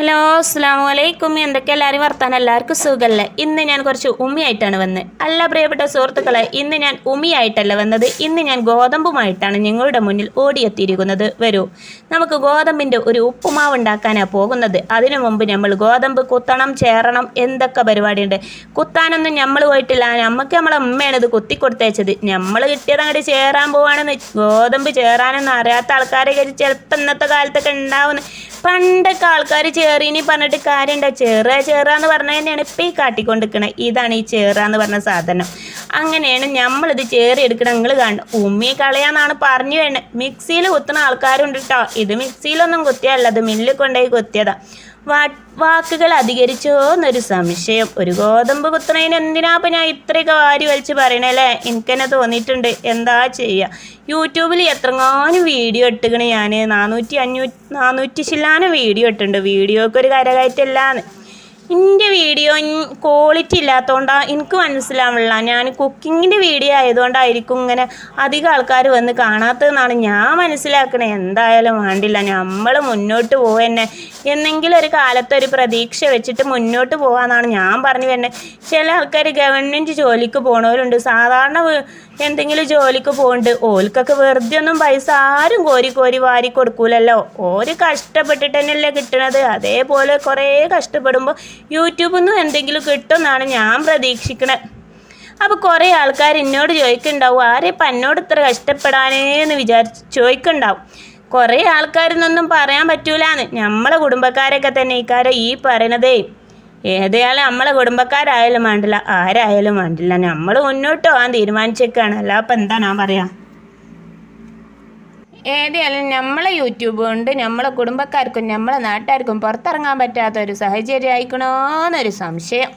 Hello അസ്സാം വലൈക്കും എന്തൊക്കെ എല്ലാവരും വർത്താനം? എല്ലാവർക്കും സുഖമല്ലേ ഇന്ന് ഞാൻ കുറച്ച് ഉമ്മിയായിട്ടാണ് വന്നത് അല്ല പ്രിയപ്പെട്ട സുഹൃത്തുക്കളെ ഇന്ന് ഞാൻ ഉമ്മിയായിട്ടല്ല വന്നത്. ഇന്ന് ഞാൻ ഗോതമ്പുമായിട്ടാണ് നിങ്ങളുടെ മുന്നിൽ ഓടിയെത്തിയിരിക്കുന്നത്. വരൂ. നമുക്ക് ഗോതമ്പിന്റെ ഒരു ഉപ്പുമാവ് ഉണ്ടാക്കാനാണ് പോകുന്നത്. അതിനു മുമ്പ് നമ്മൾ ഗോതമ്പ് കുത്തണം ചേരണം എന്തൊക്കെ പരിപാടിയുണ്ട്. കുത്താനൊന്നും നമ്മൾ പോയിട്ടില്ല. നമുക്ക് നമ്മളെ ഉമ്മയാണ് ഇത് കുത്തി കൊടുത്തേച്ചത് നമ്മൾ കിട്ടിയത് അങ്ങോട്ട് ചേരാൻ പോവാണെന്ന്. ഗോതമ്പ് ചേരാനൊന്നും അറിയാത്ത ആൾക്കാരെ ചിലപ്പോൾ ഇന്നത്തെ കാലത്തൊക്കെ ഉണ്ടാവുന്ന. പണ്ടൊക്കെ ആൾക്കാർ ചേറീനി പറഞ്ഞിട്ട് കാര്യമുണ്ടോ ചേറ ചേറ എന്ന് പറഞ്ഞ തന്നെയാണ് ഇപ്പം ഈ കാട്ടിക്കൊണ്ടിരിക്കണത് ഇതാണ് ഈ ചേറാന്ന് പറഞ്ഞ സാധനം. അങ്ങനെയാണ് നമ്മളിത് ചേറി എടുക്കണം. നിങ്ങൾ കാണും ഉമ്മി കളയാന്നാണ് പറഞ്ഞു വേണ്ടത് മിക്സിയിൽ കുത്തുന്ന ആൾക്കാരുണ്ട് കേട്ടോ ഇത് മിക്സിയിലൊന്നും കുത്തിയല്ല അത് മില്ലിൽ കൊണ്ടുപോയി കുത്തിയതാണ് വാക്കുകൾ അധികരിച്ചോ എന്നൊരു സംശയം. ഒരു ഗോതമ്പ് എന്തിനാ ഇപ്പം ഞാൻ ഇത്രയൊക്കെ വാരി വലിച്ച് പറയണല്ലേ എനിക്കെന്നെ തോന്നിയിട്ടുണ്ട്. എന്താ ചെയ്യുക യൂട്യൂബിൽ എത്രങ്ങാനും വീഡിയോ ഇട്ടുകണ് ഞാൻ നാനൂറ്റി അഞ്ഞൂറ്റി നാനൂറ്റി ശില്ലാനും വീഡിയോ ഇട്ടുണ്ട് വീഡിയോക്ക് ഒരു കരകയറ്റല്ലാന്ന്. എന്റെ വീഡിയോ ക്വാളിറ്റി ഇല്ലാത്തതുകൊണ്ടാണ് എനിക്ക് മനസ്സിലാവില്ല ഞാൻ കുക്കിങ്ങിന്റെ വീഡിയോ ആയതുകൊണ്ടായിരിക്കും ഇങ്ങനെ അധികം ആൾക്കാർ വന്ന് കാണാത്തതെന്നാണ് ഞാൻ മനസ്സിലാക്കണേ. എന്തായാലും വേണ്ടില്ല. നമ്മൾ മുന്നോട്ട് പോവന്നെ. എന്നെങ്കിലും ഒരു കാലത്ത് ഒരു പ്രതീക്ഷ വെച്ചിട്ട് മുന്നോട്ട് പോകാമെന്നാണ് ഞാൻ പറഞ്ഞു വരുന്നത് ചില ആൾക്കാർ ഗവൺമെന്റ് ജോലിക്ക് പോണവരുണ്ട്. സാധാരണ എന്തെങ്കിലും ജോലിക്ക് പോകുന്നുണ്ട് ഓൽക്കൊക്കെ വെറുതെ ഒന്നും പൈസ ആരും കോരി കോരി വാരി കൊടുക്കൂലല്ലോ. ഓര് കഷ്ടപ്പെട്ടിട്ട് തന്നെയല്ലേ കിട്ടണത്. അതേപോലെ കുറേ കഷ്ടപ്പെടുമ്പോൾ യൂട്യൂബിൽ നിന്നും എന്തെങ്കിലും കിട്ടുമെന്നാണ് ഞാൻ പ്രതീക്ഷിക്കണത് അപ്പോൾ കുറേ ആൾക്കാർ എന്നോട് ചോദിക്കുന്നുണ്ടാവും ആരെ ഇപ്പം എന്നോട് ഇത്ര കഷ്ടപ്പെടാനേന്ന് വിചാരിച്ച്? ചോദിക്കുന്നുണ്ടാവും കുറേ ആൾക്കാരിൽ നിന്നും പറയാൻ പറ്റൂലാന്ന്. നമ്മളെ കുടുംബക്കാരൊക്കെ തന്നെ ഇക്കാരം ഈ പറയണതേ. ഏതായാലും നമ്മളെ കുടുംബക്കാരായാലും വേണ്ടില്ല ആരായാലും വേണ്ടില്ല. നമ്മൾ മുന്നോട്ട് പോകാൻ തീരുമാനിച്ചേക്കാണ്. അല്ല അപ്പം എന്താ ഞാൻ പറയാ? ഏതായാലും നമ്മളെ യൂട്യൂബ് കൊണ്ട് നമ്മളെ കുടുംബക്കാർക്കും നമ്മളെ നാട്ടുകാർക്കും പുറത്തിറങ്ങാൻ പറ്റാത്ത ഒരു സാഹചര്യം ആയിക്കണോന്നൊരു സംശയം.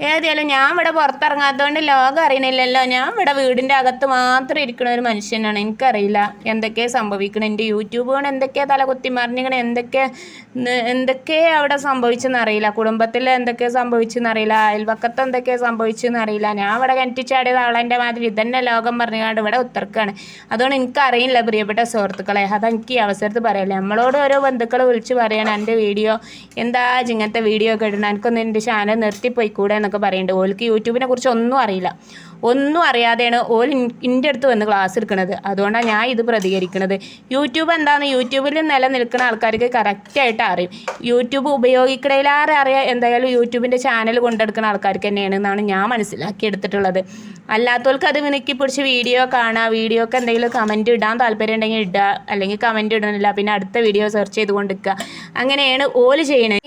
ഏതായാലും ഞാൻ ഇവിടെ പുറത്തിറങ്ങാത്തതുകൊണ്ട് ലോകം അറിയണില്ലല്ലോ. ഞാൻ ഇവിടെ വീടിന്റെ അകത്ത് മാത്രം ഇരിക്കുന്ന ഒരു മനുഷ്യനാണ്. എനിക്കറിയില്ല എന്തൊക്കെ സംഭവിക്കണം. എന്റെ യൂട്യൂബ് കൊണ്ട് എന്തൊക്കെ തലകുത്തി മറിഞ്ഞിങ്ങനെ എന്തൊക്കെ എന്തൊക്കെ അവിടെ സംഭവിച്ചെന്നറിയില്ല കുടുംബത്തിൽ എന്തൊക്കെ സംഭവിച്ചെന്നറിയില്ല അയൽവക്കത്ത് എന്തൊക്കെ സംഭവിച്ചെന്ന് അറിയില്ല. ഞാൻ ഇവിടെ കിണറ്റിച്ചാടിയത് അവളെന്റെ മാതിരി ഇതന്നെ ലോകം പറഞ്ഞുകൊണ്ട് ഇവിടെ ഉത്തർക്കാണ് അതുകൊണ്ട് എനിക്കറിയില്ല പ്രിയപ്പെട്ട സുഹൃത്തുക്കളെ. അതെനിക്ക് ഈ അവസരത്തിൽ പറയല്ലേ നമ്മളോട് ഓരോ ബന്ധുക്കൾ വിളിച്ച് പറയണം എന്റെ വീഡിയോ എന്താ? ഇങ്ങനത്തെ വീഡിയോ ഒക്കെ ഇടണം. എനിക്കൊന്ന് എന്റെ ചാനൽ നിർത്തിപ്പോയി കൂടെ എന്നൊക്കെ പറയുന്നുണ്ട്. ഓൾക്ക് യൂട്യൂബിനെ കുറിച്ച് ഒന്നും അറിയില്ല. ഒന്നും അറിയാതെയാണ് ഓൽ എന്റെ അടുത്ത് വന്ന് ക്ലാസ് എടുക്കുന്നത് അതുകൊണ്ടാണ് ഞാൻ ഇത് പ്രതികരിക്കുന്നത് യൂട്യൂബ് എന്താണ് യൂട്യൂബിൽ നിലനിൽക്കുന്ന ആൾക്കാർക്ക് കറക്റ്റായിട്ട് അറിയും. യൂട്യൂബ് ഉപയോഗിക്കണേലാറെ അറിയാം? എന്തായാലും യൂട്യൂബിന്റെ ചാനൽ കൊണ്ടെടുക്കുന്ന ആൾക്കാർക്ക് തന്നെയാണ് എന്നാണ് ഞാൻ മനസ്സിലാക്കി എടുത്തിട്ടുള്ളത് അല്ലാത്തവർക്ക് അത് വിനക്കി പിടിച്ച് വീഡിയോ കാണാം വീഡിയോക്ക് എന്തെങ്കിലും കമന്റ് ഇടാൻ താല്പര്യം ഉണ്ടെങ്കിൽ ഇടുക അല്ലെങ്കിൽ കമന്റ് ഇടണില്ല പിന്നെ അടുത്ത വീഡിയോ സെർച്ച് ചെയ്ത് കൊണ്ടിരിക്കുക അങ്ങനെയാണ് ഓൽ ചെയ്യണത്.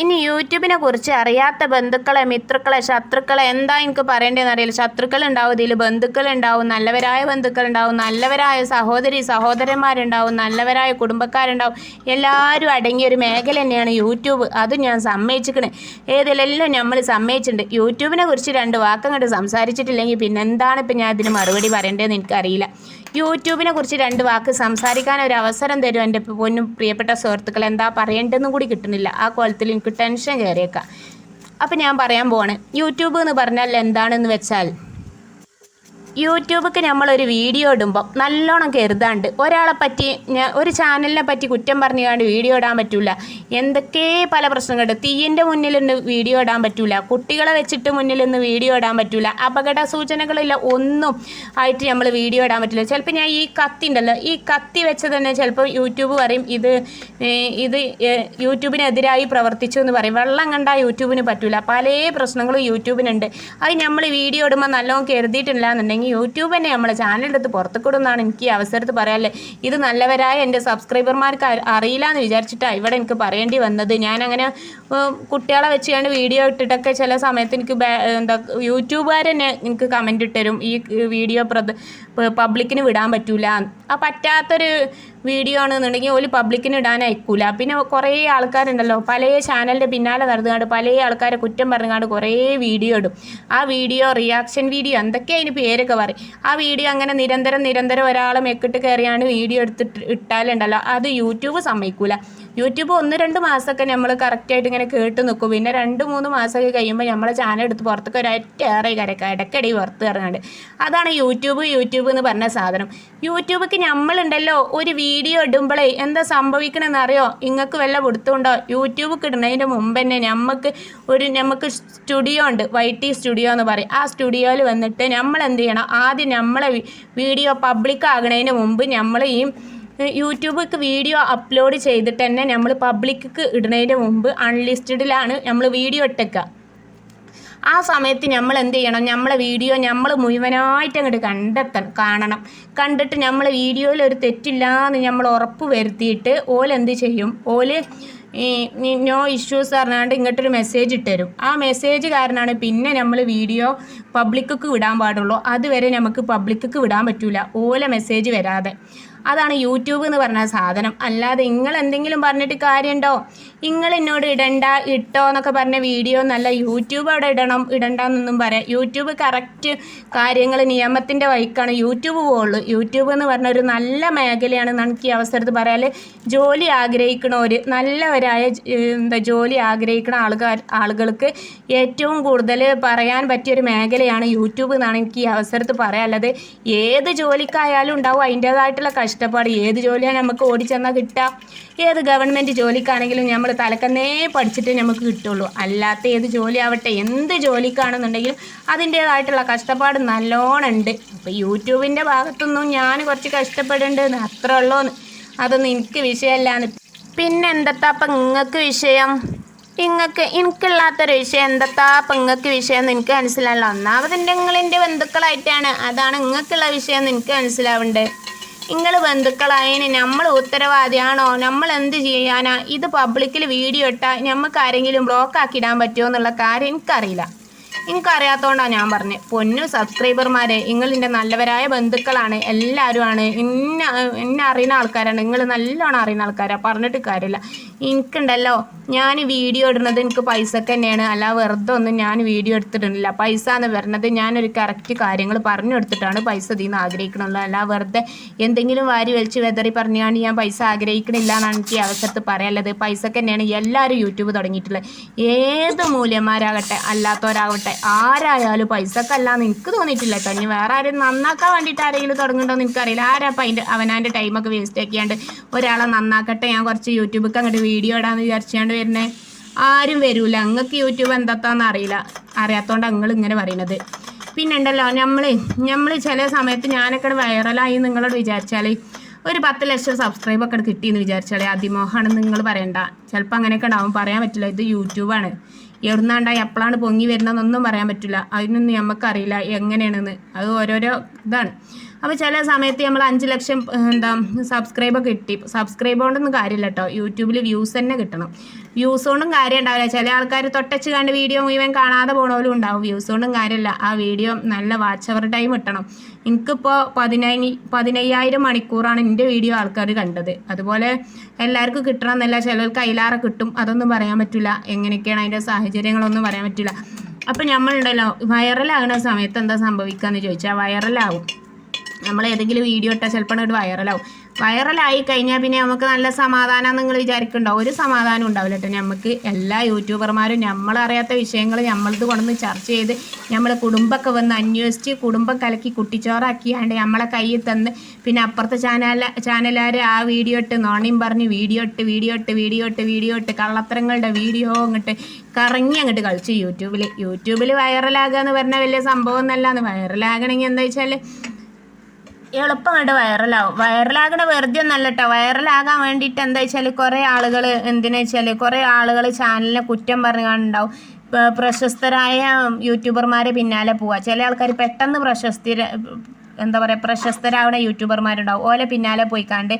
ഇനി യൂട്യൂബിനെ കുറിച്ച് അറിയാത്ത ബന്ധുക്കളെ മിത്രുക്കളെ ശത്രുക്കളെ എന്താ എനിക്ക് പറയേണ്ടതെന്ന് അറിയില്ല. ശത്രുക്കൾ ഉണ്ടാവും ഇതിൽ ബന്ധുക്കൾ ഉണ്ടാവും നല്ലവരായ ബന്ധുക്കൾ ഉണ്ടാവും നല്ലവരായ സഹോദരി സഹോദരന്മാരുണ്ടാവും നല്ലവരായ കുടുംബക്കാരുണ്ടാവും. എല്ലാവരും അടങ്ങിയ ഒരു മേഖല തന്നെയാണ് യൂട്യൂബ്. അത് ഞാൻ സമ്മതിച്ചിക്കണേ. ഏതിലെല്ലാം നമ്മൾ സമ്മതിച്ചിട്ടുണ്ട്. യൂട്യൂബിനെ കുറിച്ച് രണ്ട് വാക്കങ്ങോട്ട് സംസാരിച്ചിട്ടില്ലെങ്കിൽ പിന്നെ എന്താണ് ഇപ്പം ഞാൻ ഇതിന് മറുപടി പറയേണ്ടതെന്ന് എനിക്കറിയില്ല. യൂട്യൂബിനെ കുറിച്ച് രണ്ട് വാക്ക് സംസാരിക്കാൻ ഒരു അവസരം തരും എന്റെ പൊന്നും പ്രിയപ്പെട്ട സുഹൃത്തുക്കൾ എന്താ പറയേണ്ടതെന്നും കൂടി കിട്ടുന്നില്ല. ആ കോലത്തിൽ എനിക്ക് ടെൻഷൻ കയറിയേക്കാം. അപ്പം ഞാൻ പറയാൻ പോവാണ്. യൂട്യൂബ് എന്ന് പറഞ്ഞാൽ എന്താണെന്ന് വെച്ചാൽ യൂട്യൂബിക്ക് നമ്മളൊരു വീഡിയോ ഇടുമ്പോൾ നല്ലോണം കരുതാണ്ട് ഒരാളെ പറ്റി ഒരു ചാനലിനെ പറ്റി കുറ്റം പറഞ്ഞുകൊണ്ട് വീഡിയോ ഇടാൻ പറ്റില്ല എന്തൊക്കെ പല പ്രശ്നങ്ങളുണ്ട്. തീയിന്റെ മുന്നിൽ നിന്ന് വീഡിയോ ഇടാൻ പറ്റില്ല കുട്ടികളെ വെച്ചിട്ട് മുന്നിൽ നിന്ന് വീഡിയോ ഇടാൻ പറ്റില്ല അപകട സൂചനകളില്ല ഒന്നും ആയിട്ട് നമ്മൾ വീഡിയോ ഇടാൻ പറ്റില്ല. ചിലപ്പോൾ ഞാൻ ഈ കത്തി ഉണ്ടല്ലോ ഈ കത്തി വെച്ച് തന്നെ ചിലപ്പോൾ യൂട്യൂബ് പറയും ഇത് ഇത് യൂട്യൂബിനെതിരായി പ്രവർത്തിച്ചു എന്ന് പറയും. വെള്ളം കണ്ടാൽ യൂട്യൂബിന് പറ്റില്ല പല പ്രശ്നങ്ങളും യൂട്യൂബിനുണ്ട്. അത് നമ്മൾ വീഡിയോ ഇടുമ്പോൾ നല്ലോണം കരുതിയിട്ടില്ല എന്നുണ്ടെങ്കിൽ യൂട്യൂബ് തന്നെ നമ്മളെ ചാനലെടുത്ത് പുറത്തേക്ക് ഇടുന്നതാണ് എനിക്ക് ഈ അവസരത്ത് പറയാല്ലേ ഇത് നല്ലവരായ എന്റെ സബ്സ്ക്രൈബർമാർക്ക് അറിയില്ല എന്ന് വിചാരിച്ചിട്ടാണ് ഇവിടെ എനിക്ക് പറയേണ്ടി വന്നത്. ഞാനങ്ങനെ കുട്ടികളെ കുട്ടികളെ വെച്ചുകൊണ്ട് വീഡിയോ ഇട്ടിട്ടൊക്കെ ചില സമയത്ത് എനിക്ക് എന്താ യൂട്യൂബുകാർ തന്നെ എനിക്ക് കമന്റ് ഇട്ടരും. ഈ വീഡിയോ പ്രത് പബ്ലിക്കിന് വിടാൻ പറ്റൂല. ആ പറ്റാത്തൊരു വീഡിയോ ആണെന്നുണ്ടെങ്കിൽ ഒരു പബ്ലിക്കിന് ഇടാൻ അയക്കൂല. പിന്നെ കുറേ ആൾക്കാരുണ്ടല്ലോ പല ചാനലിന്റെ പിന്നാലെ നടന്നുകൊണ്ട് പല ആൾക്കാരെ കുറ്റം പറഞ്ഞുകൊണ്ട് കുറേ വീഡിയോ ഇടും. ആ വീഡിയോ റിയാക്ഷൻ വീഡിയോ എന്തൊക്കെ അതിന് പേരൊക്കെ പറയും. ആ വീഡിയോ അങ്ങനെ നിരന്തരം നിരന്തരം ഒരാളെ മെക്കിട്ട് കയറിയാണ് വീഡിയോ എടുത്തിട്ട് ഇട്ടാലുണ്ടല്ലോ. അത് യൂട്യൂബ് സമ്മതിക്കൂല. യൂട്യൂബ് ഒന്ന് രണ്ട് മാസമൊക്കെ നമ്മൾ കറക്റ്റായിട്ട് ഇങ്ങനെ കേട്ട് നിൽക്കും പിന്നെ രണ്ട് മൂന്ന് മാസമൊക്കെ കഴിയുമ്പോൾ നമ്മളെ ചാനൽ എടുത്ത് പുറത്തൊക്കെ ഒരറ്റേറെ കരക്ക ഇടയ്ക്കിടയിൽ പുറത്ത് കയറുന്നുണ്ട് അതാണ് യൂട്യൂബ് യൂട്യൂബ് എന്ന് പറഞ്ഞ സാധനം. യൂട്യൂബിക്ക് നമ്മളുണ്ടല്ലോ ഒരു വീഡിയോ ഇടുമ്പോഴേ എന്താ സംഭവിക്കണമെന്ന് അറിയോ നിങ്ങൾക്ക് വല്ല കൊടുത്തുകൊണ്ടോ യൂട്യൂബ് ഇടുന്നതിന്റെ മുമ്പ് തന്നെ നമുക്ക് ഒരു നമുക്ക് സ്റ്റുഡിയോ ഉണ്ട്. വൈറ്റി സ്റ്റുഡിയോ എന്ന് പറയും. ആ സ്റ്റുഡിയോയിൽ വന്നിട്ട് നമ്മൾ എന്ത് ചെയ്യണം? ആദ്യം നമ്മളെ വി- വീഡിയോ പബ്ലിക് ആകുന്നതിന് മുമ്പ് നമ്മൾ ഈ യൂട്യൂബിക്ക് വീഡിയോ അപ്ലോഡ് ചെയ്തിട്ട് തന്നെ നമ്മൾ പബ്ലിക്ക് ഇടുന്നതിന് മുമ്പ് അൺലിസ്റ്റഡിലാണ് നമ്മൾ വീഡിയോ ഇട്ടേക്കുക ആ സമയത്ത് നമ്മൾ എന്ത് ചെയ്യണം? നമ്മളെ വീഡിയോ നമ്മൾ മുഴുവനായിട്ട് അങ്ങോട്ട് കണ്ടെത്തണം കാണണം. കണ്ടിട്ട് നമ്മൾ വീഡിയോയിൽ ഒരു തെറ്റില്ലാന്ന് നമ്മൾ ഉറപ്പ് വരുത്തിയിട്ട് ഓലെന്ത് ചെയ്യും? ഓൽ ഈ നോ ഇഷ്യൂസ് പറഞ്ഞാണ്ട് ഇങ്ങോട്ടൊരു മെസ്സേജ് ഇട്ടുതരും ആ മെസ്സേജ് കാരണമാണ് പിന്നെ നമ്മൾ വീഡിയോ പബ്ലിക്കൊക്കെ വിടാൻ പാടുള്ളൂ. അതുവരെ നമുക്ക് പബ്ലിക്കൊക്കെ വിടാൻ പറ്റില്ല ഓല മെസ്സേജ് വരാതെ. അതാണ് യൂട്യൂബ് എന്ന് പറഞ്ഞ സാധനം. അല്ലാതെ നിങ്ങൾ എന്തെങ്കിലും പറഞ്ഞിട്ട് കാര്യമുണ്ടോ? നിങ്ങൾ എന്നോട് ഇടണ്ട ഇട്ടോ എന്നൊക്കെ പറഞ്ഞ വീഡിയോ നല്ല യൂട്യൂബ് അവിടെ ഇടണം ഇടണ്ട എന്നൊന്നും പറയാം. യൂട്യൂബ് കറക്റ്റ് കാര്യങ്ങൾ നിയമത്തിന്റെ വഴിക്കാണ് യൂട്യൂബ് പോകുള്ളൂ യൂട്യൂബ് എന്ന് പറഞ്ഞ ഒരു നല്ല മേഖലയാണ് നമുക്ക് ഈ അവസരത്തിൽ പറയാൽ ജോലി ആഗ്രഹിക്കണവർ നല്ലവരായ എന്താ ജോലി ആഗ്രഹിക്കുന്ന ആളുകാർ ആളുകൾക്ക് ഏറ്റവും കൂടുതൽ പറയാൻ പറ്റിയൊരു മേഖലയാണ് യൂട്യൂബ് എന്നാണ് എനിക്ക് ഈ അവസരത്ത് പറയാനുള്ളത്. ഏത് ജോലിക്കായാലും ഉണ്ടാവും അതിന്റേതായിട്ടുള്ള കഷ്ടപ്പാട് ഏത് ജോലിയാണ് നമുക്ക് ഓടിച്ചെന്നാൽ കിട്ടുക? ഏത് ഗവൺമെന്റ് ജോലിക്കാണെങ്കിലും നമ്മൾ തലക്കന്നേ പഠിച്ചിട്ട് നമുക്ക് കിട്ടുള്ളൂ. അല്ലാത്ത ഏത് ജോലി ആവട്ടെ എന്ത് ജോലിക്കാണെന്നുണ്ടെങ്കിലും അതിന്റേതായിട്ടുള്ള കഷ്ടപ്പാട് നല്ലോണം ഉണ്ട്. അപ്പോൾ യൂട്യൂബിന്റെ ഭാഗത്തൊന്നും ഞാൻ കുറച്ച് കഷ്ടപ്പെടുന്നുണ്ട് അത്ര ഉള്ളൂന്ന് അതൊന്നും എനിക്ക് വിഷയമല്ലാന്ന് പിന്നെ എന്തത്താ അപ്പം നിങ്ങൾക്ക് വിഷയം? നിങ്ങൾക്ക് എനിക്കില്ലാത്തൊരു വിഷയം എന്തത്താ അപ്പം നിങ്ങൾക്ക് വിഷയം എന്ന് എനിക്ക് മനസ്സിലാവില്ല ഒന്നാമത് നിങ്ങളിന്റെ ബന്ധുക്കളായിട്ടാണ്. അതാണ് നിങ്ങൾക്കുള്ള വിഷയം എന്ന് എനിക്ക് മനസ്സിലാവുന്നുണ്ട്. നിങ്ങൾ ബന്ധുക്കളായതിന് നമ്മൾ ഉത്തരവാദിയാണോ? നമ്മൾ എന്ത് ചെയ്യാനാ? ഇത് പബ്ലിക്കിൽ വീഡിയോ ഇട്ടാൽ നമുക്ക് ആരെങ്കിലും ബ്ലോക്ക് ആക്കി ഇടാൻ പറ്റുമോ എന്നുള്ള കാര്യം എനിക്കറിയില്ല. എനിക്കറിയാത്തതുകൊണ്ടാണ് ഞാൻ പറഞ്ഞത് പൊന്നു സബ്സ്ക്രൈബർമാരെ നിങ്ങൾ എന്റെ നല്ലവരായ ബന്ധുക്കളാണ് എല്ലാവരുമാണ് ഇന്ന എന്നെ അറിയുന്ന ആൾക്കാരാണ്. നിങ്ങൾ നല്ലോണം അറിയുന്ന ആൾക്കാരാണ് പറഞ്ഞിട്ട് കാര്യമില്ല. എനിക്കുണ്ടല്ലോ ഞാൻ വീഡിയോ ഇടുന്നത് എനിക്ക് പൈസക്ക് തന്നെയാണ്. അല്ല വെറുതെ ഒന്നും ഞാൻ വീഡിയോ എടുത്തിട്ടില്ല പൈസ എന്ന് പറഞ്ഞത് ഞാനൊരു കറക്റ്റ് കാര്യങ്ങൾ പറഞ്ഞു കൊടുത്തിട്ടാണ് പൈസ ഇതിൽ നിന്ന് അല്ല വെറുതെ എന്തെങ്കിലും വാരി വലിച്ച് വെതറി പറഞ്ഞാണ് ഞാൻ പൈസ ആഗ്രഹിക്കണില്ല എന്നാണ് എനിക്ക് ഈ അവസരത്തിൽ പറയാനുള്ളത്. പൈസക്ക് തന്നെയാണ് എല്ലാവരും യൂട്യൂബ് തുടങ്ങിയിട്ടുള്ളത്. ഏത് മൂല്യന്മാരാകട്ടെ അല്ലാത്തവരാകട്ടെ ആരായാലും പൈസക്കല്ലാന്ന് എനിക്ക് തോന്നിയിട്ടില്ല കഴിഞ്ഞ് വേറെ ആരും നന്നാക്കാൻ വേണ്ടിയിട്ട് ആരെങ്കിലും തുടങ്ങുന്നുണ്ടോയെന്ന് എനിക്കറിയില്ല. ആരാ അപ്പം അതിന്റെ അവനാന്റെ ടൈമൊക്കെ വേസ്റ്റ് ആക്കിയാണ്ട് ഒരാളെ നന്നാക്കട്ടെ ഞാൻ കുറച്ച് യൂട്യൂബൊക്കെ അങ്ങോട്ട് വീഡിയോ ഇടാമെന്ന് വിചാരിച്ചാണ്ട് വരുന്നേ? ആരും വരൂല. അങ്ങക്ക് യൂട്യൂബ് എന്താത്താന്ന് അറിയില്ല. അറിയാത്തോണ്ട് നിങ്ങൾ ഇങ്ങനെ പറയണത്. പിന്നെ ഉണ്ടല്ലോ നമ്മൾ നമ്മൾ ചില സമയത്ത് ഞാനൊക്കെ വൈറലായി നിങ്ങളോട് വിചാരിച്ചാൽ ഒരു പത്ത് ലക്ഷം സബ്സ്ക്രൈബ് ഒക്കെ കിട്ടിയെന്ന് വിചാരിച്ചാൽ അതിമോഹമാണെന്ന് നിങ്ങൾ പറയണ്ട. ചിലപ്പോൾ അങ്ങനെയൊക്കെ ഉണ്ടാവും പറയാൻ പറ്റില്ല. ഇത് യൂട്യൂബാണ്. എവിടുന്നാണ്ടായി? എപ്പോഴാണ് പൊങ്ങി വരുന്നതെന്നൊന്നും പറയാൻ പറ്റില്ല. അതിനൊന്നും നമുക്കറിയില്ല എങ്ങനെയാണെന്ന്. അത് ഓരോരോ ഇതാണ്. അപ്പോൾ ചില സമയത്ത് നമ്മൾ അഞ്ച് ലക്ഷം എന്താ സബ്സ്ക്രൈബ് കിട്ടി. സബ്സ്ക്രൈബ് കൊണ്ടൊന്നും കാര്യമില്ല കേട്ടോ. യൂട്യൂബിൽ വ്യൂസ് തന്നെ കിട്ടണം. വ്യൂസ് കൊണ്ടും കാര്യം ഉണ്ടാവില്ല. ചില ആൾക്കാർ തൊട്ടച്ച് കണ്ട് വീഡിയോ മുഴുവൻ കാണാതെ പോണവരും ഉണ്ടാവും. വ്യൂസ് കൊണ്ടും കാര്യമില്ല. ആ വീഡിയോ നല്ല വാച്ച് അവർ ടൈം കിട്ടണം. എനിക്കിപ്പോൾ പതിനൈ പതിനയ്യായിരം മണിക്കൂറാണ് എന്റെ വീഡിയോ ആൾക്കാർ കണ്ടത്. അതുപോലെ എല്ലാവർക്കും കിട്ടണം എന്നല്ല ചിലർക്ക് അതിലാറെ കിട്ടും. അതൊന്നും പറയാൻ പറ്റില്ല. എങ്ങനെയൊക്കെയാണ് അതിന്റെ സാഹചര്യങ്ങളൊന്നും പറയാൻ പറ്റില്ല. അപ്പം നമ്മളുണ്ടല്ലോ വൈറലാകുന്ന സമയത്ത് എന്താ സംഭവിക്കുക എന്ന് ചോദിച്ചാൽ വൈറലാവും നമ്മൾ ഏതെങ്കിലും വീഡിയോ ഇട്ടാൽ ചിലപ്പോൾ ഒരു വൈറലാവും. വൈറലായി കഴിഞ്ഞാൽ പിന്നെ നമുക്ക് നല്ല സമാധാനം നിങ്ങൾ വിചാരിക്കുന്നുണ്ടോ ഒരു സമാധാനം ഉണ്ടാവില്ല കേട്ടോ നമുക്ക് എല്ലാ യൂട്യൂബർമാരും നമ്മളറിയാത്ത വിഷയങ്ങൾ നമ്മളത് കൊണ്ടുവന്ന് ചർച്ച ചെയ്ത് നമ്മളെ കുടുംബമൊക്കെ വന്ന് അന്വേഷിച്ച് കുടുംബം കലക്കി കുട്ടിച്ചോറാക്കിയാണ്ട് നമ്മളെ കയ്യിൽ തന്ന് പിന്നെ അപ്പുറത്തെ ചാനൽ ചാനലുകാർ ആ വീഡിയോ ഇട്ട് നോണിയും പറഞ്ഞ് വീഡിയോ ഇട്ട് വീഡിയോ ഇട്ട് വീഡിയോ ഇട്ട് വീഡിയോ ഇട്ട് കള്ളത്തരങ്ങളുടെ വീഡിയോ അങ്ങോട്ട് കറങ്ങി അങ്ങോട്ട് കളിച്ചു യൂട്യൂബിൽ യൂട്യൂബിൽ വൈറലാകുക എന്ന് പറഞ്ഞാൽ വലിയ സംഭവം എന്നല്ലാന്ന് വൈറലാകണമെങ്കിൽ എന്താ വെച്ചാൽ എളുപ്പം കണ്ട് വൈറലാവും. വൈറലാകണ വെറുതെ ഒന്നല്ല കേട്ടോ വൈറലാകാൻ വേണ്ടിയിട്ട് എന്താ വെച്ചാൽ കുറേ ആളുകൾ എന്തിനാ വെച്ചാൽ കുറേ ആളുകൾ ചാനലിനെ കുറ്റം പറഞ്ഞു കാണുന്നുണ്ടാവും ഇപ്പൊ പ്രശസ്തരായ യൂട്യൂബർമാരെ പിന്നാലെ പോവുക ചില ആൾക്കാർ പെട്ടെന്ന് പ്രശസ്തി എന്താ പറയുക പ്രശസ്തരാവുന്ന യൂട്യൂബർമാരുണ്ടാവും. ഓലെ പിന്നാലെ പോയി കണ്ട്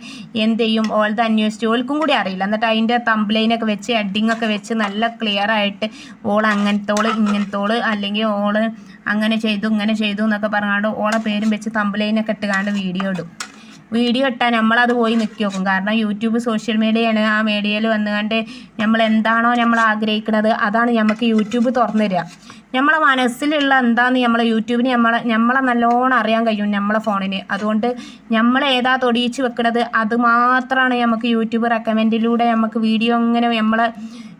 എന്ത് ചെയ്യും? ഓലത് അന്വേഷിച്ച് ഓൽക്കും കൂടി അറിയില്ല. എന്നിട്ട് അതിന്റെ തംബ്ലൈനൊക്കെ വെച്ച് എഡിങ് ഒക്കെ വെച്ച് നല്ല ക്ലിയർ ആയിട്ട് ഓൾ അങ്ങനത്തോൾ ഇങ്ങനത്തോൾ അല്ലെങ്കിൽ ഓൾ അങ്ങനെ ചെയ്തു ഇങ്ങനെ ചെയ്തു എന്നൊക്കെ പറഞ്ഞാണ്ട് ഓളെ പേരും വെച്ച് തംബ്ലൈനൊക്കെ ഇട്ടുകാണ്ട് വീഡിയോ ഇടും. വീഡിയോ ഇട്ടാൽ നമ്മളത് പോയി നിൽക്കി നോക്കും കാരണം യൂട്യൂബ് സോഷ്യൽ മീഡിയയാണ്. ആ മീഡിയയിൽ വന്നുകൊണ്ട് നമ്മൾ എന്താണോ നമ്മൾ ആഗ്രഹിക്കുന്നത് അതാണ് നമുക്ക് യൂട്യൂബ് തുറന്നു തരിക നമ്മളെ മനസ്സിലുള്ള എന്താന്ന് നമ്മളെ യൂട്യൂബിന് നമ്മളെ നമ്മളെ നല്ലോണം അറിയാൻ കഴിയും നമ്മളെ ഫോണിന്. അതുകൊണ്ട് നമ്മൾ ഏതാ തൊടിയിച്ച് വെക്കുന്നത് അത് മാത്രമാണ് നമുക്ക് യൂട്യൂബ് റെക്കമെൻഡിലൂടെ നമുക്ക് വീഡിയോ ഇങ്ങനെ നമ്മൾ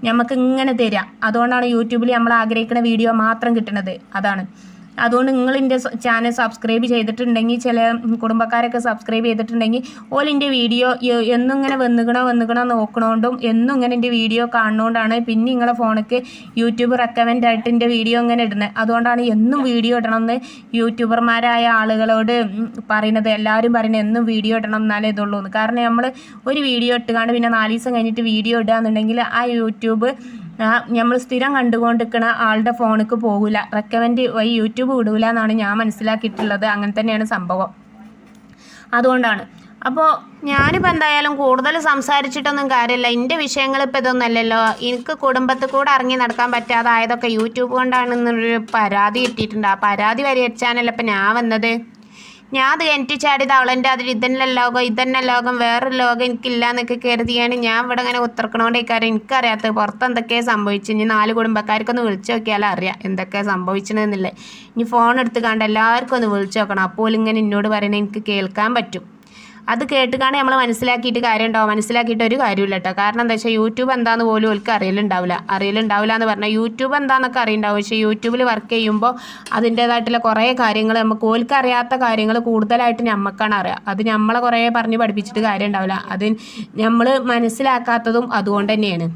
നമുക്ക് ഇങ്ങനെ തരിക. അതുകൊണ്ടാണ് യൂട്യൂബിൽ നമ്മൾ ആഗ്രഹിക്കുന്ന വീഡിയോ മാത്രം കിട്ടുന്നത് അതാണ്. അതുകൊണ്ട് നിങ്ങൾ എന്റെ ചാനൽ സബ്സ്ക്രൈബ് ചെയ്തിട്ടുണ്ടെങ്കിൽ ചില കുടുംബക്കാരൊക്കെ സബ്സ്ക്രൈബ് ചെയ്തിട്ടുണ്ടെങ്കിൽ ഓൾ എന്റെ വീഡിയോ എന്നും ഇങ്ങനെ വന്നുകണോ വന്നുകണോ നോക്കണോണ്ടും എന്നും ഇങ്ങനെ എന്റെ വീഡിയോ കാണുന്നതുകൊണ്ടാണ് പിന്നെ നിങ്ങളെ ഫോണിക്ക് യൂട്യൂബ് റെക്കമെൻഡ് ആയിട്ട് എന്റെ വീഡിയോ ഇങ്ങനെ ഇടുന്നത് അതുകൊണ്ടാണ് എന്നും വീഡിയോ ഇടണമെന്ന് യൂട്യൂബർമാരായ ആളുകളോട് പറയുന്നത്. എല്ലാവരും പറയുന്നത് എന്നും വീഡിയോ ഇടണം എന്നാലേ ഇതുള്ളൂ കാരണം നമ്മൾ ഒരു വീഡിയോ ഇട്ടുകാണ്ട് പിന്നെ നാല് ദിവസം കഴിഞ്ഞിട്ട് വീഡിയോ ഇടുക എന്നുണ്ടെങ്കിൽ ആ യൂട്യൂബ് നമ്മൾ സ്ഥിരം കണ്ടുകൊണ്ടിരിക്കുന്ന ആളുടെ ഫോണിക്ക് പോകില്ല റെക്കമെൻഡ് വഴി യൂട്യൂബ് വിടൂല എന്നാണ് ഞാൻ മനസ്സിലാക്കിയിട്ടുള്ളത്. അങ്ങനെ തന്നെയാണ് സംഭവം. അതുകൊണ്ടാണ്. അപ്പോൾ ഞാനിപ്പോൾ എന്തായാലും കൂടുതൽ സംസാരിച്ചിട്ടൊന്നും കാര്യമില്ല. എന്റെ വിഷയങ്ങൾ ഇപ്പോൾ ഇതൊന്നല്ലല്ലോ എനിക്ക് കുടുംബത്തിൽ കൂടെ ഇറങ്ങി നടക്കാൻ പറ്റാതായതൊക്കെ യൂട്യൂബ് കൊണ്ടാണെന്നൊരു പരാതി കിട്ടിയിട്ടുണ്ട്. ആ പരാതി പരിഹരിച്ചാണല്ലോ ഇപ്പം ഞാൻ വന്നത്? ഞാൻ അത് എന്റെ ചാടിയത് അവളെന്റെ അതിൽ ഇതന്നെ ലോകം ഇതന്നെ ലോകം വേറൊരു ലോകം എനിക്കില്ല എന്നൊക്കെ കരുതിയാണ് ഞാൻ ഇവിടെ ഇങ്ങനെ ഉത്തർക്കണോണ്ടേക്കാരം എനിക്കറിയാത്തത്. പുറത്ത് എന്തൊക്കെയാണ് സംഭവിച്ചത് ഇനി നാല് കുടുംബക്കാർക്കൊന്ന് വിളിച്ചു നോക്കിയാലും അറിയാം എന്തൊക്കെയാണ് സംഭവിച്ചതെന്നില്ലേ ഇനി ഫോൺ എടുത്ത് കണ്ട് എല്ലാവർക്കും ഒന്ന് വിളിച്ചു നോക്കണം. അപ്പോൾ ഇങ്ങനെ എന്നോട് പറയണത് എനിക്ക് കേൾക്കാൻ പറ്റും. അത് കേട്ടുകാണ് നമ്മൾ മനസ്സിലാക്കിയിട്ട് കാര്യം ഉണ്ടാവും മനസ്സിലാക്കിയിട്ട് ഒരു കാര്യമില്ല കേട്ടോ കാരണം എന്താ വെച്ചാൽ യൂട്യൂബ് എന്താന്ന് പോലും ഒരിക്കൽ അറിയലുണ്ടാവില്ല. അറിയലുണ്ടാവില്ല എന്ന് പറഞ്ഞാൽ യൂട്യൂബ് എന്താണെന്നൊക്കെ അറിയുണ്ടാവും. പക്ഷേ യൂട്യൂബിൽ വർക്ക് ചെയ്യുമ്പോൾ അതിന്റേതായിട്ടുള്ള കുറേ കാര്യങ്ങൾ നമുക്ക് ഓൽക്ക് അറിയാത്ത കാര്യങ്ങൾ കൂടുതലായിട്ട് നമുക്കാണ് അറിയുക അത് നമ്മളെ കുറേ പറഞ്ഞ് പഠിപ്പിച്ചിട്ട് കാര്യം ഉണ്ടാവില്ല അത് നമ്മൾ മനസ്സിലാക്കാത്തതും അതുകൊണ്ട് തന്നെയാണ്.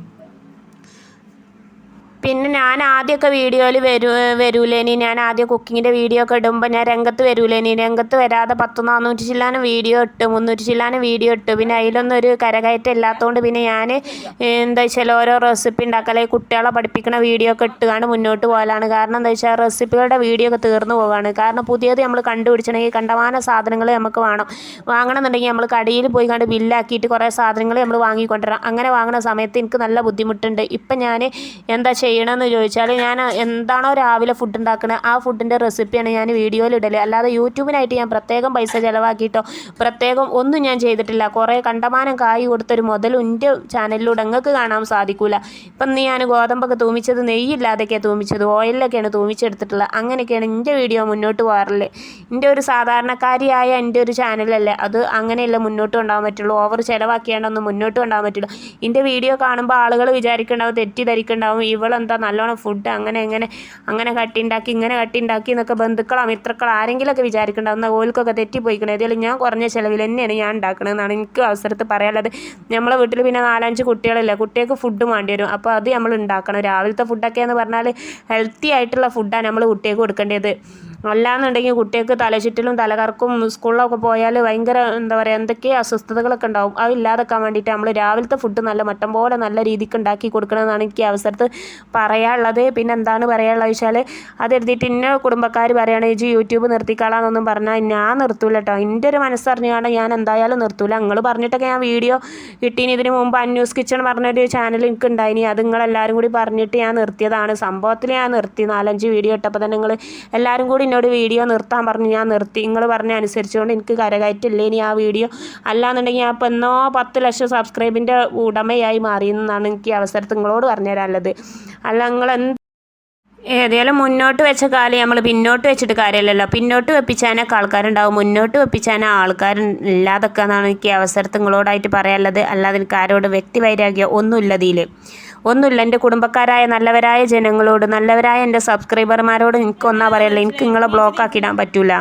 പിന്നെ ഞാൻ ആദ്യമൊക്കെ വീഡിയോയിൽ വരൂ വരൂലേനി. ഞാൻ ആദ്യം കുക്കിങ്ങിന്റെ വീഡിയോ ഒക്കെ ഇടുമ്പോൾ ഞാൻ രംഗത്ത് വരൂലേനി. രംഗത്ത് വരാതെ പത്ത് നാനൂറ്റി ചില്ലാനും വീഡിയോ ഇട്ടു മുന്നൂറ്റി ചില്ലാനും വീഡിയോ ഇട്ടു. പിന്നെ അതിലൊന്നും ഒരു കരകയറ്റം ഇല്ലാത്തതുകൊണ്ട് പിന്നെ ഞാൻ എന്താ വെച്ചാൽ ഓരോ റെസിപ്പി ഉണ്ടാക്കലേ കുട്ടികളെ പഠിപ്പിക്കുന്ന വീഡിയോ ഒക്കെ ഇട്ടുകൊണ്ട് മുന്നോട്ട് പോകാനാണ് കാരണം എന്താ വെച്ചാൽ റെസിപ്പികളുടെ വീഡിയോ ഒക്കെ തീർന്നു പോവുകയാണ് കാരണം പുതിയത് നമ്മൾ കണ്ടുപിടിച്ചിട്ടുണ്ടെങ്കിൽ കണ്ടമാന സാധനങ്ങൾ നമുക്ക് വേണം. വാങ്ങണമെന്നുണ്ടെങ്കിൽ നമ്മൾ കടയിൽ പോയി കണ്ട് ബില്ലാക്കിയിട്ട് കുറേ സാധനങ്ങൾ നമ്മൾ വാങ്ങിക്കൊണ്ടുവരാം അങ്ങനെ വാങ്ങുന്ന സമയത്ത് എനിക്ക് നല്ല ബുദ്ധിമുട്ടുണ്ട്. ഇപ്പം ഞാൻ എന്താ ചെയ്യണമെന്ന് ചോദിച്ചാൽ ഞാൻ എന്താണോ രാവിലെ ഫുഡ് ഉണ്ടാക്കുന്നത് ആ ഫുഡിന്റെ റെസിപ്പിയാണ് ഞാൻ വീഡിയോയിൽ ഇടൽ അല്ലാതെ യൂട്യൂബിനായിട്ട് ഞാൻ പ്രത്യേകം പൈസ ചിലവാക്കിയിട്ടോ പ്രത്യേകം ഒന്നും ഞാൻ ചെയ്തിട്ടില്ല. കുറേ കണ്ടമാനം കായ് കൊടുത്തൊരു മുതൽ എന്റെ ചാനലിലൂടെ നിങ്ങൾക്ക് കാണാൻ സാധിക്കില്ല ഇപ്പം നീ ഞാൻ ഗോതമ്പൊക്കെ തൂമിച്ചത് നെയ്യില്ലാതെയൊക്കെയാണ് തൂമിച്ചത് ഓയിലൊക്കെയാണ് തൂമിച്ചെടുത്തിട്ടുള്ളത്. അങ്ങനെയൊക്കെയാണ് എന്റെ വീഡിയോ മുന്നോട്ട് പോകാറുള്ളത് എന്റെ ഒരു സാധാരണക്കാരിയായ എന്റെ ഒരു ചാനലല്ലേ അത് അങ്ങനെയല്ല മുന്നോട്ട് കൊണ്ടുപോകാൻ പറ്റുള്ളൂ. ഓവർ ചിലവാക്കിയാണ്ടൊന്നും മുന്നോട്ട് കൊണ്ടുപോകാൻ പറ്റുള്ളൂ എന്റെ വീഡിയോ കാണുമ്പോൾ ആളുകൾ വിചാരിക്കുന്നുണ്ടാവും തെറ്റിദ്ധരിക്കുന്നുണ്ടാവും ഇവളെന്താ നല്ലോണം ഫുഡ് അങ്ങനെ എങ്ങനെ അങ്ങനെ കട്ടിണ്ടാക്കി ഇങ്ങനെ കട്ടിണ്ടാക്കി എന്നൊക്കെ ബന്ധുക്കളോ മിത്രക്കളോ ആരെങ്കിലുമൊക്കെ വിചാരിക്കുന്നുണ്ടാവും എന്നാൽ ഓൽക്കൊക്കെ തെറ്റിപ്പോയിക്കണം. ഏതായാലും ഞാൻ കുറഞ്ഞ ചിലവിൽ തന്നെയാണ് ഞാൻ ഉണ്ടാക്കണതെന്നാണ് എനിക്ക് അവസരത്തിൽ പറയാനുള്ളത്. നമ്മളെ വീട്ടിൽ പിന്നെ നാലഞ്ച് കുട്ടികളില്ല കുട്ടികൾക്ക് ഫുഡ് വേണ്ടി വരും. അപ്പോൾ അത് നമ്മൾ ഉണ്ടാക്കണം രാവിലത്തെ ഫുഡൊക്കെ എന്ന് പറഞ്ഞാൽ ഹെൽത്തി ആയിട്ടുള്ള ഫുഡാണ് നമ്മൾ കുട്ടികൾക്ക് കൊടുക്കേണ്ടത്. അല്ലാന്നുണ്ടെങ്കിൽ കുട്ടികൾക്ക് തലചുറ്റലും തലകറക്കും സ്കൂളിലൊക്കെ പോയാൽ ഭയങ്കര എന്താ പറയുക എന്തൊക്കെയോ അസ്വസ്ഥതകളൊക്കെ ഉണ്ടാവും. അത് ഇല്ലാതാക്കാൻ വേണ്ടിയിട്ട് നമ്മൾ രാവിലത്തെ ഫുഡ് നല്ല മട്ടം പോലെ നല്ല രീതിക്ക് ഉണ്ടാക്കി കൊടുക്കണമെന്നാണ് എനിക്ക് അവസരത്ത് പറയാനുള്ളത്. പിന്നെ എന്താണ് പറയാനുള്ളത് വെച്ചാൽ അത് എഴുതിയിട്ട് ഇന്ന കുടുംബക്കാർ പറയുകയാണെങ്കിൽ ഇജ്ജ് യൂട്യൂബ് നിർത്തിക്കളാന്നൊന്നും പറഞ്ഞാൽ ഞാൻ നിർത്തൂല കേട്ടോ എന്റെ ഒരു മനസ്സറിഞ്ഞാണ് ഞാൻ എന്തായാലും നിർത്തൂല. നിങ്ങൾ പറഞ്ഞിട്ടൊക്കെ ഞാൻ വീഡിയോ കിട്ടീന് ഇതിന് മുമ്പ് അന്യൂസ് കിച്ചൺ പറഞ്ഞൊരു ചാനൽ എനിക്ക് ഉണ്ടായിനി അത് നിങ്ങളെല്ലാവരും കൂടി പറഞ്ഞിട്ട് ഞാൻ നിർത്തിയതാണ്. സംഭവത്തിൽ ഞാൻ നിർത്തി. നാലഞ്ച് വീഡിയോ ഇട്ടപ്പോൾ തന്നെ നിങ്ങൾ എല്ലാവരും കൂടി എന്നോട് വീഡിയോ നിർത്താൻ പറഞ്ഞു. ഞാൻ നിർത്തി. നിങ്ങൾ പറഞ്ഞ അനുസരിച്ചുകൊണ്ട് എനിക്ക് കരകയറ്റില്ലേ ഇനി ആ വീഡിയോ? അല്ലാന്നുണ്ടെങ്കിൽ ഞാൻ ഇപ്പോൾ എന്നോ പത്ത് ലക്ഷം സബ്സ്ക്രൈബിന്റെ ഉടമയായി മാറിയെന്നാണ് എനിക്ക് അവസരത്തിൽ നിങ്ങളോട് പറഞ്ഞു തരാനുള്ളത് അല്ല നിങ്ങൾ എന്ത് ഏതായാലും മുന്നോട്ട് വെച്ച കാലം നമ്മൾ പിന്നോട്ട് വെച്ചിട്ട് കാര്യമില്ലല്ലോ പിന്നോട്ട് വെപ്പിച്ചാനൊക്കെ ആൾക്കാരുണ്ടാവും. മുന്നോട്ട് വെപ്പിച്ചാൻ ആൾക്കാർ ഇല്ലാതൊക്കെ എന്നാണ് എനിക്ക് അവസരത്തിങ്ങളോടായിട്ട് പറയാനുള്ളത്. അല്ലാതെ എനിക്ക് ആരോട് വ്യക്തി വൈരാഗ്യം ഒന്നുമില്ല ഇതിൽ ഒന്നുമില്ല എന്റെ കുടുംബക്കാരായ നല്ലവരായ ജനങ്ങളോട് നല്ലവരായ എന്റെ സബ്സ്ക്രൈബർമാരോട് എനിക്ക് ഒന്നാ പറയുള്ളൂ എനിക്ക് നിങ്ങളെ ബ്ലോക്ക് ആക്കിയിടാൻ പറ്റില്ല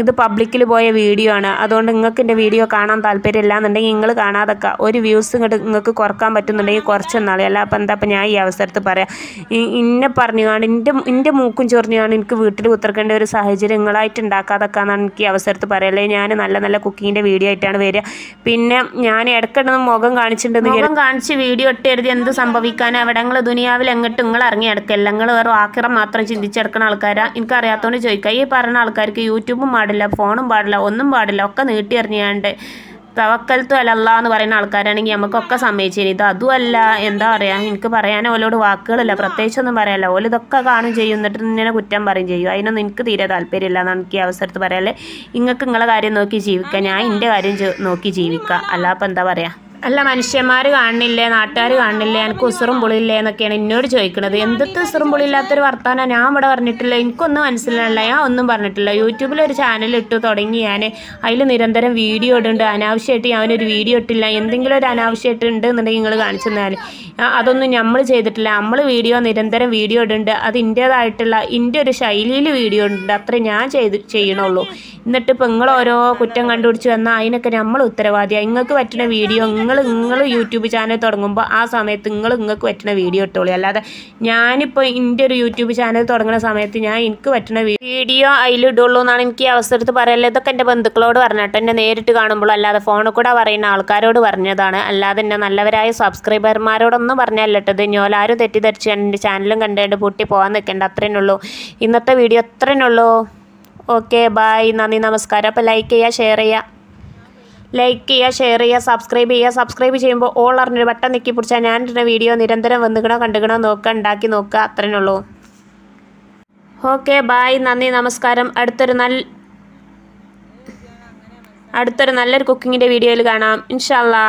ഇത് പബ്ലിക്കിൽ പോയ വീഡിയോ ആണ്. അതുകൊണ്ട് നിങ്ങൾക്ക് എന്റെ വീഡിയോ കാണാൻ താല്പര്യമില്ല എന്നുണ്ടെങ്കിൽ നിങ്ങൾ കാണാതൊക്കെ ഒരു വ്യൂസ് ഇങ്ങോട്ട് നിങ്ങൾക്ക് കുറയ്ക്കാൻ പറ്റുന്നുണ്ടെങ്കിൽ കുറച്ചെന്നാളി അല്ല അപ്പം എന്താ അപ്പം ഞാൻ ഈ അവസരത്തിൽ പറയാം. ഇന്നെ പറഞ്ഞു കാണും. എന്റെ എന്റെ മൂക്കും ചൊറിഞ്ഞു കാണും. എനിക്ക് വീട്ടിൽ ഉത്തർക്കേണ്ട ഒരു സാഹചര്യം നിങ്ങളായിട്ട് ഉണ്ടാക്കാതൊക്കെ എന്നാണ് എനിക്ക് ഈ അവസരത്ത് പറയല്ലേ ഞാൻ നല്ല നല്ല കുക്കിങ്ങിന്റെ വീഡിയോ ആയിട്ടാണ് വരിക. പിന്നെ ഞാൻ ഇടയ്ക്കിടന്ന് മുഖം കാണിച്ചിട്ടുണ്ടെന്ന് മുഖം കാണിച്ച് വീഡിയോ ഇട്ട് എഴുതി എന്ത് സംഭവിക്കാൻ അവിടെ നിങ്ങൾ ദുനിയാവിൽ എങ്ങോട്ട് നിങ്ങൾ ഇറങ്ങി എടുക്കല്ല നിങ്ങൾ വേറെ ആക്കിറം മാത്രം ചിന്തിച്ചെടുക്കുന്ന ആൾക്കാരാ. എനിക്കറിയാത്തതുകൊണ്ട് ചോദിക്കാം. ഈ പറഞ്ഞ ആൾക്കാർക്ക് യൂട്യൂബും പാടില്ല ഫോണും പാടില്ല ഒന്നും പാടില്ല ഒക്കെ നീട്ടി എറിഞ്ഞാണ്ട് തവക്കൽത്തു അലല്ല എന്ന് പറയുന്ന ആൾക്കാരാണെങ്കിൽ നമുക്കൊക്കെ സമ്മതിച്ചു തരും ഇത് അതുമല്ല എന്താ പറയുക എനിക്ക് പറയാൻ ഓലോട് വാക്കുകളില്ല പ്രത്യേകിച്ചൊന്നും പറയാല്ല. ഓല ഇതൊക്കെ കാണും ചെയ്യും എന്നിട്ട് ഇങ്ങനെ കുറ്റം പറയും ചെയ്യും. അതിനൊന്നും എനിക്ക് തീരെ താല്പര്യമില്ല എന്നാൽ എനിക്ക് ഈ അവസരത്ത് പറയാല്ലേ നിങ്ങൾക്ക് നിങ്ങളെ കാര്യം നോക്കി ജീവിക്കാം. ഞാൻ എന്റെ കാര്യം നോക്കി ജീവിക്കുക അല്ലാപ്പം എന്താ പറയുക അല്ല മനുഷ്യന്മാർ കാണുന്നില്ലേ നാട്ടുകാർ കാണുന്നില്ലേ എനിക്ക് ഉസുറും പൊളിയില്ലേ എന്നൊക്കെയാണ് എന്നോട് ചോദിക്കുന്നത് എന്തൊക്കെ ഉസുറും പൊളിയില്ലാത്തൊരു വർത്താനം ഞാൻ ഇവിടെ പറഞ്ഞിട്ടില്ല. എനിക്കൊന്നും മനസ്സിലായില്ല. ഞാൻ ഒന്നും പറഞ്ഞിട്ടില്ല. യൂട്യൂബിൽ ഒരു ചാനൽ ഇട്ടു തുടങ്ങി ഞാൻ. അതിൽ നിരന്തരം വീഡിയോ ഇടുന്നുണ്ട്. അനാവശ്യമായിട്ട് ഞാൻ ഒരു വീഡിയോ ഇട്ടില്ല. എന്തെങ്കിലും ഒരു അനാവശ്യമായിട്ട് ഉണ്ട് എന്നുണ്ടെങ്കിൽ നിങ്ങൾ കാണിച്ചു തന്നാൽ അതൊന്നും നമ്മൾ ചെയ്തിട്ടില്ല. നമ്മൾ വീഡിയോ നിരന്തരം വീഡിയോ ഇടുന്നുണ്ട്. അത് ഇന്റേതായിട്ടുള്ള ഇന്റെ ഒരു ശൈലിയിൽ വീഡിയോ ഉണ്ട് അത്ര ഞാൻ ചെയ്ത് ചെയ്യണുള്ളൂ. എന്നിട്ട് ഇപ്പം നിങ്ങൾ ഓരോ കുറ്റം കണ്ടുപിടിച്ച് വന്നാൽ അതിനൊക്കെ നമ്മൾ ഉത്തരവാദിയാണ് നിങ്ങൾക്ക് പറ്റുന്ന വീഡിയോ നിങ്ങൾ നിങ്ങൾ യൂട്യൂബ് ചാനൽ തുടങ്ങുമ്പോൾ ആ സമയത്ത് നിങ്ങൾ നിങ്ങൾക്ക് പറ്റുന്ന വീഡിയോ ഇട്ടോളൂ. അല്ലാതെ ഞാനിപ്പോൾ എന്റെ ഒരു യൂട്യൂബ് ചാനൽ തുടങ്ങുന്ന സമയത്ത് ഞാൻ എനിക്ക് പറ്റുന്ന വീഡിയോ അതിലിടുള്ളൂ എന്നാണ് എനിക്ക് ഈ അവസരത്ത് പറയല്ലേ ഇതൊക്കെ എന്റെ ബന്ധുക്കളോട് പറഞ്ഞിട്ട് എന്നെ നേരിട്ട് കാണുമ്പോൾ അല്ലാതെ ഫോണിൽ കൂടെ പറയുന്ന ആൾക്കാരോട് പറഞ്ഞതാണ്. അല്ലാതെ എന്നെ നല്ലവരായ സബ്സ്ക്രൈബർമാരോടൊന്നും പറഞ്ഞല്ല കേട്ടത് ഞോലാരും തെറ്റിദ്ധരിച്ച് എന്റെ ചാനലും കണ്ടുകൊണ്ട് പൂട്ടി പോകാൻ നിൽക്കേണ്ട അത്രേനുള്ളൂ ഇന്നത്തെ വീഡിയോ അത്രേനുള്ളൂ ഓക്കെ ബായ് നന്ദി നമസ്കാരം. അപ്പോൾ ലൈക്ക് ചെയ്യുക ഷെയർ ചെയ്യുക ലൈക്ക് ചെയ്യുക ഷെയർ ചെയ്യുക സബ്സ്ക്രൈബ് ചെയ്യുക. സബ്സ്ക്രൈബ് ചെയ്യുമ്പോൾ ഓൾ അറിഞ്ഞൊരു ബട്ടൺ നിക്കി പിടിച്ചാൽ ഞാൻ ഇടുന്ന വീഡിയോ നിരന്തരം വന്നുകണോ കണ്ടുകണോ നോക്കുക ഉണ്ടാക്കി നോക്കുക. അത്രേനുള്ളൂ ഓക്കെ ബായ് നന്ദി നമസ്കാരം. അടുത്തൊരു നല്ല അടുത്തൊരു നല്ലൊരു കുക്കിങ്ങിന്റെ വീഡിയോയിൽ കാണാം. ഇൻഷാല്ലാ